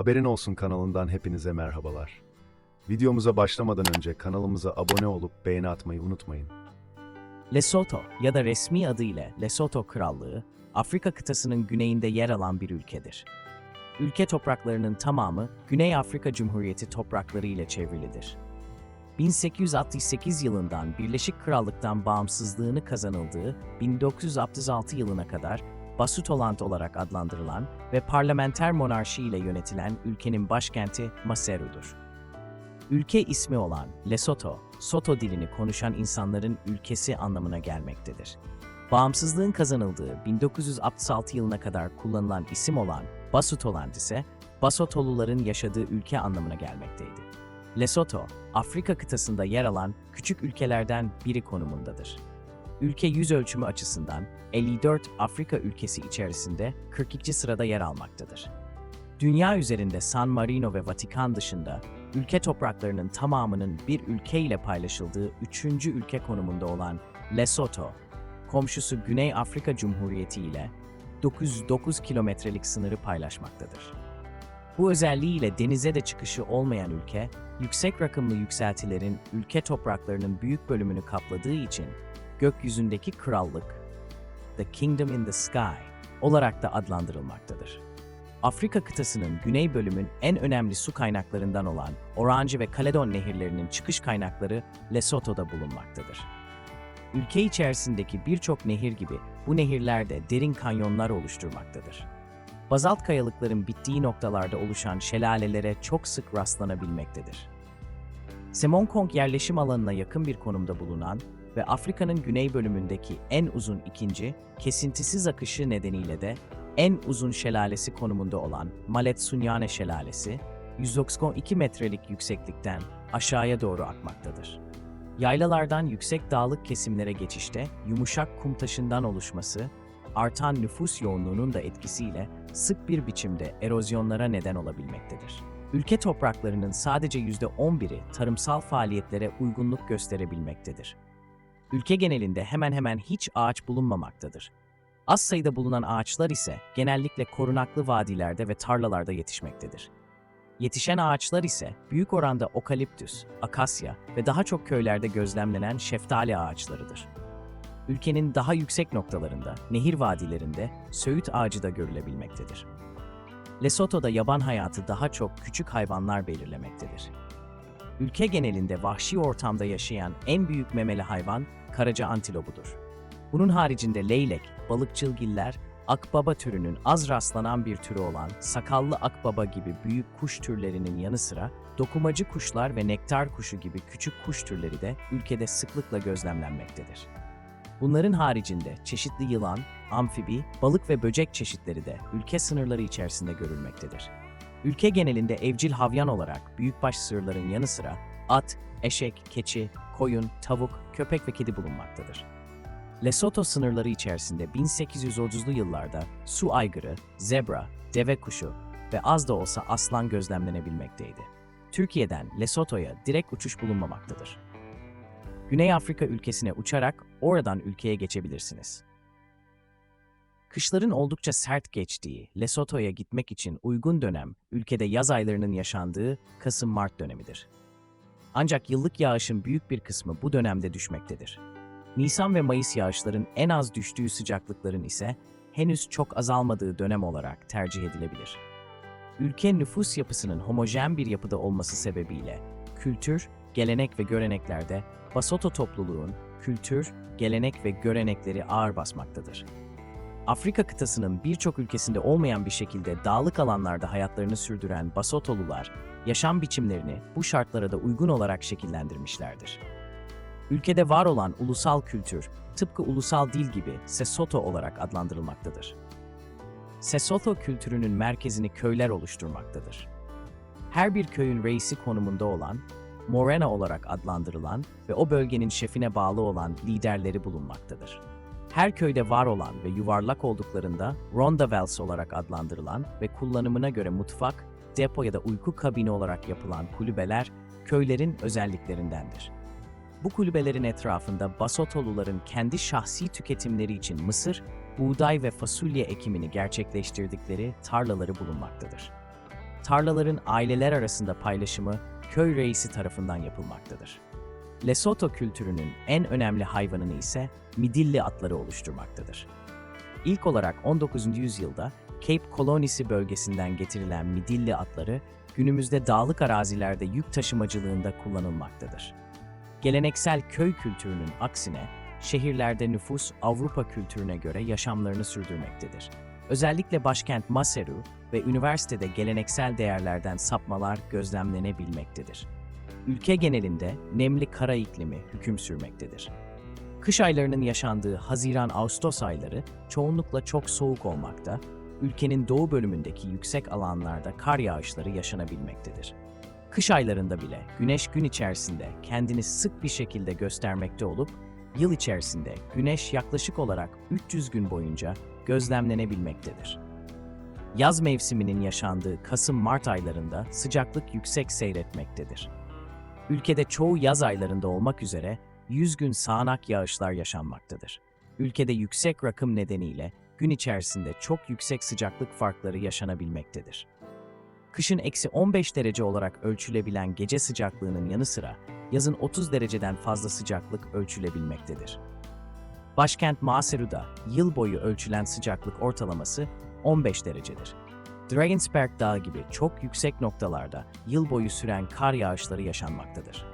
Haberin Olsun kanalından hepinize merhabalar. Videomuza başlamadan önce kanalımıza abone olup beğeni atmayı unutmayın. Lesotho ya da resmi adıyla Lesotho Krallığı, Afrika kıtasının güneyinde yer alan bir ülkedir. Ülke topraklarının tamamı Güney Afrika Cumhuriyeti toprakları ile çevrilidir. 1868 yılından Birleşik Krallık'tan bağımsızlığını kazanıldığı 1966 yılına kadar Basutoland olarak adlandırılan ve parlamenter monarşi ile yönetilen ülkenin başkenti Maseru'dur. Ülke ismi olan Lesotho, Soto dilini konuşan insanların ülkesi anlamına gelmektedir. Bağımsızlığın kazanıldığı 1966 yılına kadar kullanılan isim olan Basutoland ise Basotoluların yaşadığı ülke anlamına gelmekteydi. Lesotho, Afrika kıtasında yer alan küçük ülkelerden biri konumundadır. Ülke yüz ölçümü açısından 54 Afrika ülkesi içerisinde 42. sırada yer almaktadır. Dünya üzerinde San Marino ve Vatikan dışında ülke topraklarının tamamının bir ülke ile paylaşıldığı üçüncü ülke konumunda olan Lesotho, komşusu Güney Afrika Cumhuriyeti ile 909 kilometrelik sınırı paylaşmaktadır. Bu özelliğiyle denize de çıkışı olmayan ülke, yüksek rakımlı yükseltilerin ülke topraklarının büyük bölümünü kapladığı için gökyüzündeki krallık, The Kingdom in the Sky olarak da adlandırılmaktadır. Afrika kıtasının güney bölümün en önemli su kaynaklarından olan Orange ve Caledon nehirlerinin çıkış kaynakları Lesotho'da bulunmaktadır. Ülke içerisindeki birçok nehir gibi bu nehirler de derin kanyonlar oluşturmaktadır. Bazalt kayalıkların bittiği noktalarda oluşan şelalelere çok sık rastlanabilmektedir. Semonkong yerleşim alanına yakın bir konumda bulunan ve Afrika'nın güney bölümündeki en uzun ikinci, kesintisiz akışı nedeniyle de en uzun şelalesi konumunda olan Maletsunyane Şelalesi, 192 metrelik yükseklikten aşağıya doğru akmaktadır. Yaylalardan yüksek dağlık kesimlere geçişte yumuşak kum taşından oluşması, artan nüfus yoğunluğunun da etkisiyle sık bir biçimde erozyonlara neden olabilmektedir. Ülke topraklarının sadece %11'i tarımsal faaliyetlere uygunluk gösterebilmektedir. Ülke genelinde hemen hemen hiç ağaç bulunmamaktadır. Az sayıda bulunan ağaçlar ise genellikle korunaklı vadilerde ve tarlalarda yetişmektedir. Yetişen ağaçlar ise büyük oranda okaliptüs, akasya ve daha çok köylerde gözlemlenen şeftali ağaçlarıdır. Ülkenin daha yüksek noktalarında, nehir vadilerinde söğüt ağacı da görülebilmektedir. Lesotho'da yaban hayatı daha çok küçük hayvanlar belirlemektedir. Ülke genelinde vahşi ortamda yaşayan en büyük memeli hayvan karaca antilobudur. Bunun haricinde leylek, balıkçılgiller, akbaba türünün az rastlanan bir türü olan sakallı akbaba gibi büyük kuş türlerinin yanı sıra dokumacı kuşlar ve nektar kuşu gibi küçük kuş türleri de ülkede sıklıkla gözlemlenmektedir. Bunların haricinde çeşitli yılan, amfibi, balık ve böcek çeşitleri de ülke sınırları içerisinde görülmektedir. Ülke genelinde evcil havyan olarak büyükbaş sığırların yanı sıra at, eşek, keçi, koyun, tavuk, köpek ve kedi bulunmaktadır. Lesotho sınırları içerisinde 1830'lu yıllarda su aygırı, zebra, deve kuşu ve az da olsa aslan gözlemlenebilmekteydi. Türkiye'den Lesotho'ya direkt uçuş bulunmamaktadır. Güney Afrika ülkesine uçarak oradan ülkeye geçebilirsiniz. Kışların oldukça sert geçtiği Lesotho'ya gitmek için uygun dönem ülkede yaz aylarının yaşandığı Kasım-Mart dönemidir. Ancak yıllık yağışın büyük bir kısmı bu dönemde düşmektedir. Nisan ve Mayıs yağışların en az düştüğü sıcaklıkların ise henüz çok azalmadığı dönem olarak tercih edilebilir. Ülke nüfus yapısının homojen bir yapıda olması sebebiyle kültür, gelenek ve göreneklerde Basoto topluluğun kültür, gelenek ve görenekleri ağır basmaktadır. Afrika kıtasının birçok ülkesinde olmayan bir şekilde dağlık alanlarda hayatlarını sürdüren Basotolular, yaşam biçimlerini bu şartlara da uygun olarak şekillendirmişlerdir. Ülkede var olan ulusal kültür, tıpkı ulusal dil gibi Sesotho olarak adlandırılmaktadır. Sesotho kültürünün merkezini köyler oluşturmaktadır. Her bir köyün reisi konumunda olan, Morena olarak adlandırılan ve o bölgenin şefine bağlı olan liderleri bulunmaktadır. Her köyde var olan ve yuvarlak olduklarında rondavels olarak adlandırılan ve kullanımına göre mutfak, depo ya da uyku kabini olarak yapılan kulübeler köylerin özelliklerindendir. Bu kulübelerin etrafında Basotoluların kendi şahsi tüketimleri için mısır, buğday ve fasulye ekimini gerçekleştirdikleri tarlaları bulunmaktadır. tarlaların aileler arasında paylaşımı köy reisi tarafından yapılmaktadır. Lesotho kültürünün en önemli hayvanını ise midilli atları oluşturmaktadır. İlk olarak 19. yüzyılda Cape Colony'si bölgesinden getirilen midilli atları günümüzde dağlık arazilerde yük taşımacılığında kullanılmaktadır. Geleneksel köy kültürünün aksine şehirlerde nüfus Avrupa kültürüne göre yaşamlarını sürdürmektedir. Özellikle başkent Maseru ve üniversitede geleneksel değerlerden sapmalar gözlemlenebilmektedir. Ülke genelinde nemli kara iklimi hüküm sürmektedir. Kış aylarının yaşandığı Haziran-Ağustos ayları çoğunlukla çok soğuk olmakta, ülkenin doğu bölümündeki yüksek alanlarda kar yağışları yaşanabilmektedir. Kış aylarında bile güneş gün içerisinde kendini sık bir şekilde göstermekte olup, yıl içerisinde güneş yaklaşık olarak 300 gün boyunca gözlemlenebilmektedir. Yaz mevsiminin yaşandığı Kasım-Mart aylarında sıcaklık yüksek seyretmektedir. Ülkede çoğu yaz aylarında olmak üzere 100 gün sağanak yağışlar yaşanmaktadır. Ülkede yüksek rakım nedeniyle gün içerisinde çok yüksek sıcaklık farkları yaşanabilmektedir. Kışın eksi 15 derece olarak ölçülebilen gece sıcaklığının yanı sıra yazın 30 dereceden fazla sıcaklık ölçülebilmektedir. Başkent Maseru'da yıl boyu ölçülen sıcaklık ortalaması 15 derecedir. Drakensberg Dağı gibi çok yüksek noktalarda yıl boyu süren kar yağışları yaşanmaktadır.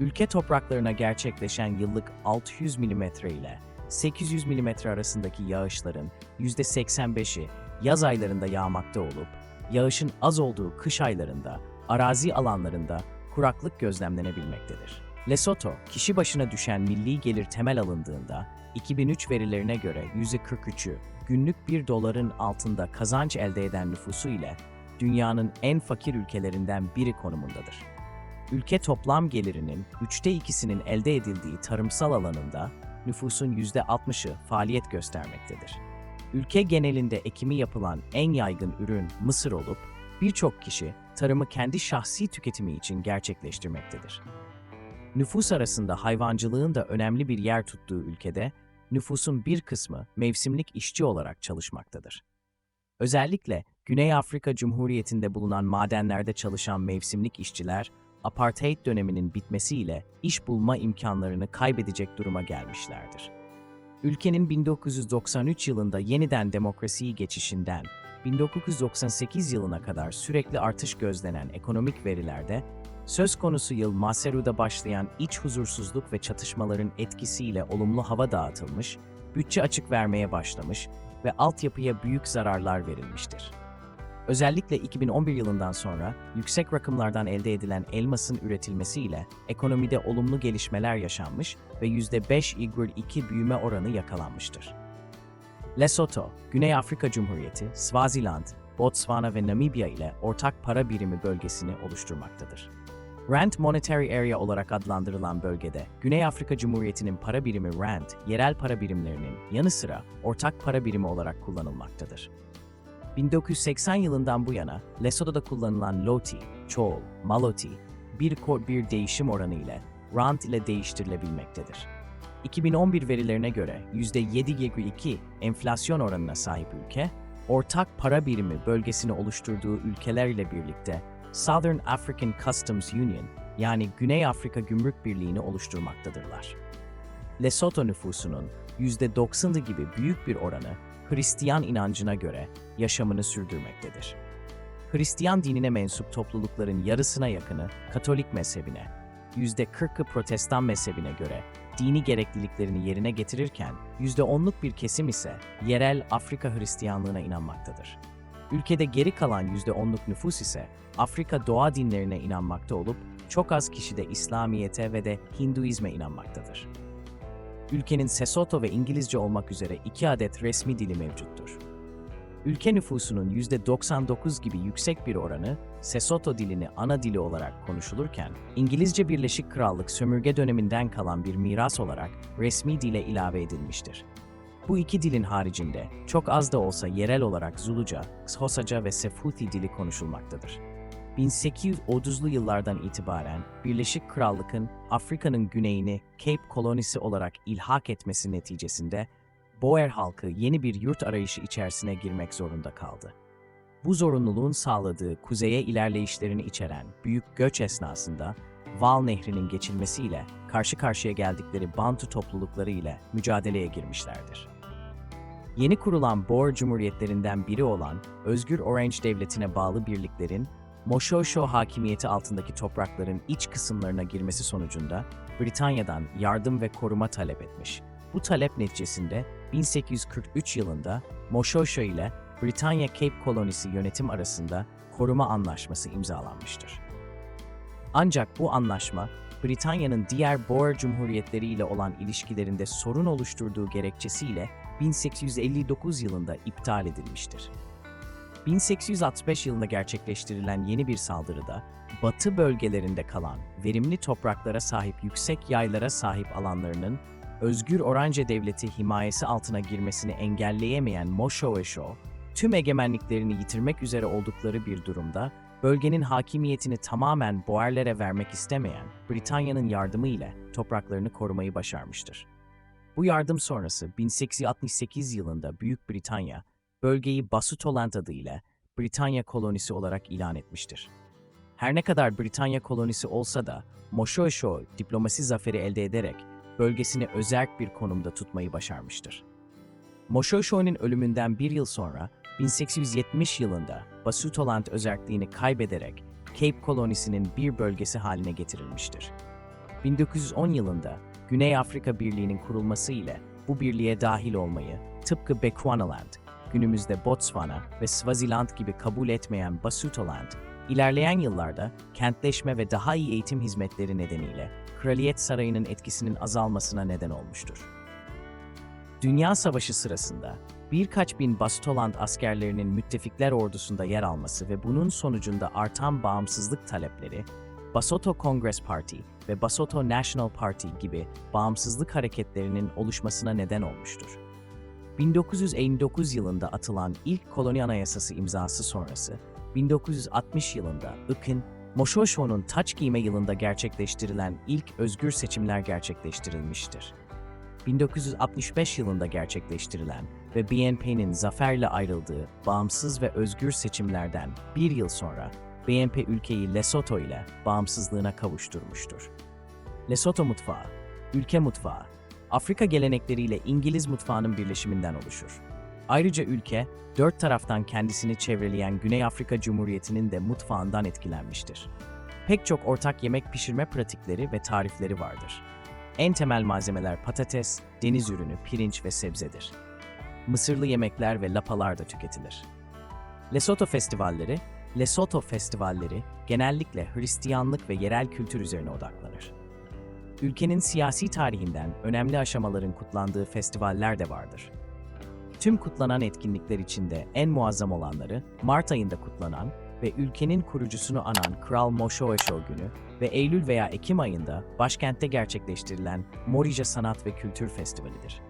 Ülke topraklarına gerçekleşen yıllık 600 mm ile 800 mm arasındaki yağışların %85'i yaz aylarında yağmakta olup, yağışın az olduğu kış aylarında arazi alanlarında kuraklık gözlemlenebilmektedir. Lesotho, kişi başına düşen milli gelir temel alındığında 2003 verilerine göre %43'ü günlük 1 doların altında kazanç elde eden nüfusu ile dünyanın en fakir ülkelerinden biri konumundadır. Ülke toplam gelirinin üçte ikisinin elde edildiği tarımsal alanında nüfusun %60'ı faaliyet göstermektedir. Ülke genelinde ekimi yapılan en yaygın ürün mısır olup birçok kişi tarımı kendi şahsi tüketimi için gerçekleştirmektedir. Nüfus arasında hayvancılığın da önemli bir yer tuttuğu ülkede nüfusun bir kısmı mevsimlik işçi olarak çalışmaktadır. Özellikle Güney Afrika Cumhuriyeti'nde bulunan madenlerde çalışan mevsimlik işçiler, apartheid döneminin bitmesiyle iş bulma imkanlarını kaybedecek duruma gelmişlerdir. Ülkenin 1993 yılında yeniden demokrasiyi geçişinden 1998 yılına kadar sürekli artış gözlenen ekonomik verilerde, söz konusu yıl Maseru'da başlayan iç huzursuzluk ve çatışmaların etkisiyle olumlu hava dağıtılmış, bütçe açık vermeye başlamış ve altyapıya büyük zararlar verilmiştir. Özellikle 2011 yılından sonra yüksek rakımlardan elde edilen elmasın üretilmesiyle ekonomide olumlu gelişmeler yaşanmış ve %5,2 büyüme oranı yakalanmıştır. Lesotho, Güney Afrika Cumhuriyeti, Swaziland, Botswana ve Namibya ile ortak para birimi bölgesini oluşturmaktadır. Rand Monetary Area olarak adlandırılan bölgede, Güney Afrika Cumhuriyeti'nin para birimi Rand, yerel para birimlerinin yanı sıra ortak para birimi olarak kullanılmaktadır. 1980 yılından bu yana Lesotho'da kullanılan Loti, Çoğul, Maloti, bir kod bir değişim oranı ile Rand ile değiştirilebilmektedir. 2011 verilerine göre %7,2 enflasyon oranına sahip ülke, ortak para birimi bölgesini oluşturduğu ülkeler ile birlikte Southern African Customs Union yani Güney Afrika Gümrük Birliği'ni oluşturmaktadırlar. Lesotho nüfusunun %90'ı gibi büyük bir oranı Hristiyan inancına göre yaşamını sürdürmektedir. Hristiyan dinine mensup toplulukların yarısına yakını Katolik mezhebine, %40'ı Protestan mezhebine göre dini gerekliliklerini yerine getirirken %10'luk bir kesim ise yerel Afrika Hristiyanlığına inanmaktadır. Ülkede geri kalan %10'luk nüfus ise Afrika doğa dinlerine inanmakta olup çok az kişi de İslamiyete ve de Hinduizme inanmaktadır. Ülkenin Sesotho ve İngilizce olmak üzere iki adet resmi dili mevcuttur. Ülke nüfusunun %99 gibi yüksek bir oranı Sesotho dilini ana dili olarak konuşulurken, İngilizce Birleşik Krallık sömürge döneminden kalan bir miras olarak resmi dile ilave edilmiştir. Bu iki dilin haricinde çok az da olsa yerel olarak Zuluca, Xhosaca ve Sefuti dili konuşulmaktadır. 1830'lu yıllardan itibaren Birleşik Krallık'ın Afrika'nın güneyini Cape kolonisi olarak ilhak etmesi neticesinde Boer halkı yeni bir yurt arayışı içerisine girmek zorunda kaldı. Bu zorunluluğun sağladığı kuzeye ilerleyişlerini içeren büyük göç esnasında Val Nehri'nin geçilmesiyle karşı karşıya geldikleri Bantu toplulukları ile mücadeleye girmişlerdir. Yeni kurulan Boer Cumhuriyetlerinden biri olan Özgür Orange Devleti'ne bağlı birliklerin Moshosho hakimiyeti altındaki toprakların iç kısımlarına girmesi sonucunda Britanya'dan yardım ve koruma talep etmiş. Bu talep neticesinde 1843 yılında Moshosho ile Britanya Cape Kolonisi yönetim arasında koruma anlaşması imzalanmıştır. Ancak bu anlaşma, Britanya'nın diğer Boer Cumhuriyetleri ile olan ilişkilerinde sorun oluşturduğu gerekçesiyle 1859 yılında iptal edilmiştir. 1865 yılında gerçekleştirilen yeni bir saldırıda, batı bölgelerinde kalan, verimli topraklara sahip yüksek yaylara sahip alanlarının Özgür Oranje Devleti himayesi altına girmesini engelleyemeyen Moshoesho, tüm egemenliklerini yitirmek üzere oldukları bir durumda, bölgenin hakimiyetini tamamen Boerlere vermek istemeyen Britanya'nın yardımı ile topraklarını korumayı başarmıştır. Bu yardım sonrası 1868 yılında Büyük Britanya, bölgeyi Basutoland adıyla Britanya kolonisi olarak ilan etmiştir. Her ne kadar Britanya kolonisi olsa da Moshoeshoe diplomasi zaferi elde ederek bölgesini özerk bir konumda tutmayı başarmıştır. Moshoeshoe'nin ölümünden bir yıl sonra 1870 yılında Basutoland özerkliğini kaybederek Cape kolonisinin bir bölgesi haline getirilmiştir. 1910 yılında Güney Afrika Birliği'nin kurulması ile bu birliğe dahil olmayı tıpkı Bechuanaland, günümüzde Botswana ve Swaziland gibi kabul etmeyen Basutoland, ilerleyen yıllarda kentleşme ve daha iyi eğitim hizmetleri nedeniyle Kraliyet Sarayı'nın etkisinin azalmasına neden olmuştur. Dünya Savaşı sırasında birkaç bin Bastoland askerlerinin müttefikler ordusunda yer alması ve bunun sonucunda artan bağımsızlık talepleri, Basotho Congress Party ve Basotho National Party gibi bağımsızlık hareketlerinin oluşmasına neden olmuştur. 1959 yılında atılan ilk koloni anayasası imzası sonrası, 1960 yılında IK'ın Moshosho'nun taç giyme yılında gerçekleştirilen ilk özgür seçimler gerçekleştirilmiştir. 1965 yılında gerçekleştirilen ve BNP'nin zaferle ayrıldığı bağımsız ve özgür seçimlerden bir yıl sonra BNP ülkeyi Lesotho ile bağımsızlığına kavuşturmuştur. Lesotho mutfağı, ülke mutfağı, Afrika gelenekleriyle İngiliz mutfağının birleşiminden oluşur. Ayrıca ülke, dört taraftan kendisini çevreleyen Güney Afrika Cumhuriyeti'nin de mutfağından etkilenmiştir. Pek çok ortak yemek pişirme pratikleri ve tarifleri vardır. En temel malzemeler patates, deniz ürünü, pirinç ve sebzedir. Mısırlı yemekler ve lapalar da tüketilir. Lesotho festivalleri, Lesotho festivalleri genellikle Hristiyanlık ve yerel kültür üzerine odaklanır. Ülkenin siyasi tarihinden önemli aşamaların kutlandığı festivaller de vardır. Tüm kutlanan etkinlikler içinde en muazzam olanları Mart ayında kutlanan ve ülkenin kurucusunu anan Kral Moshoeshoe günü ve Eylül veya Ekim ayında başkentte gerçekleştirilen Morija Sanat ve Kültür Festivali'dir.